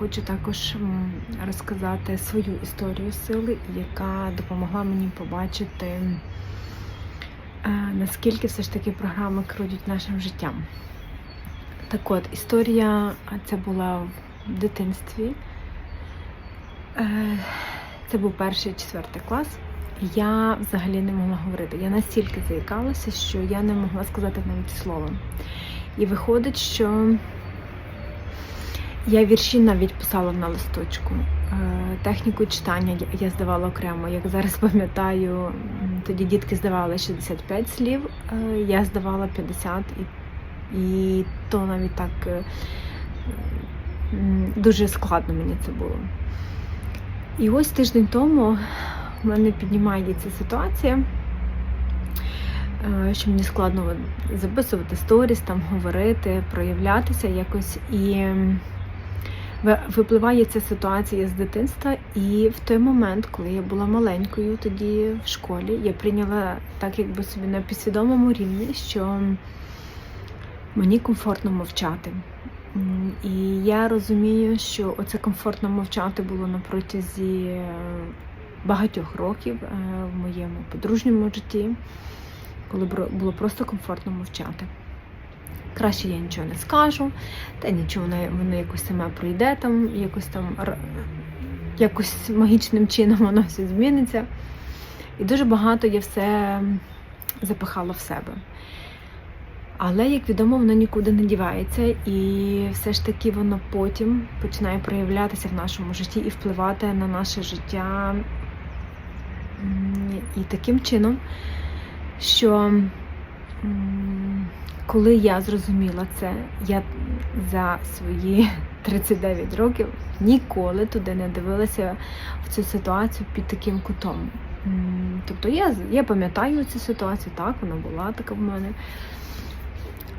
хочу також розказати свою історію сили, яка допомогла мені побачити, е, наскільки все ж таки програми керують нашим життям. Так от, історія це була в дитинстві. Е, Це був перший четвертий клас. Я взагалі не могла говорити. Я настільки заїкалася, що я не могла сказати навіть слова. І виходить, що я вірші навіть писала на листочку. Е, Техніку читання я- здавала окремо. Як зараз пам'ятаю, тоді дітки здавали 65 слів, е, я здавала 50, і, і то навіть так е, дуже складно мені це було. І ось тиждень тому в мене піднімається ситуація, що мені складно записувати сторіс, там говорити, проявлятися якось. І випливає ця ситуація з дитинства. І в той момент, коли я була маленькою, тоді в школі, я прийняла так, якби собі на підсвідомому рівні, що мені комфортно мовчати. І я розумію, що оце комфортно мовчати було на протязі е, багатьох років е, в моєму подружньому житті, коли було просто комфортно мовчати. Краще я нічого не скажу, та нічого воно, якось саме пройде там, якось там якось магічним чином воно все зміниться. І дуже багато я все запихала в себе. Але, як відомо, воно нікуди не дівається, і все ж таки воно потім починає проявлятися в нашому житті і впливати на наше життя і таким чином, що коли я зрозуміла це, я за свої 39 років ніколи туди не дивилася в цю ситуацію під таким кутом. Тобто я, я пам'ятаю цю ситуацію, так, вона була така в мене.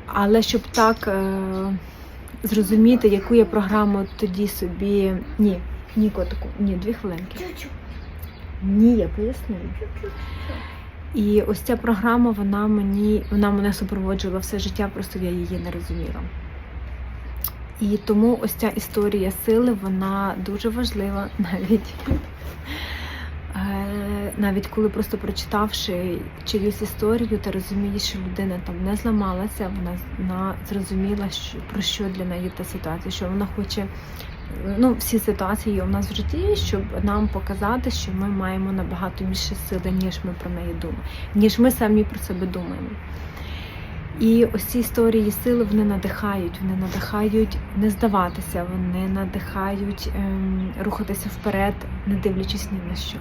Але щоб так е, зрозуміти, яку я програму тоді собі. Ні, ні, котику, ні, дві хвилинки. Ні, я поясню. І ось ця програма, вона мені, вона мене супроводжувала все життя, просто я її не розуміла. І тому ось ця історія сили, вона дуже важлива навіть. Е, Навіть коли просто прочитавши чиюсь історію, ти розумієш, що людина там не зламалася, вона, вона зрозуміла, що, про що для неї та ситуація, що вона хоче. Ну, всі ситуації у нас в житті, щоб нам показати, що ми маємо набагато більше сили, ніж ми про неї думаємо, ніж ми самі про себе думаємо. І ось ці історії сили вони надихають, вони надихають не здаватися, вони надихають ем, рухатися вперед, не дивлячись ні на що.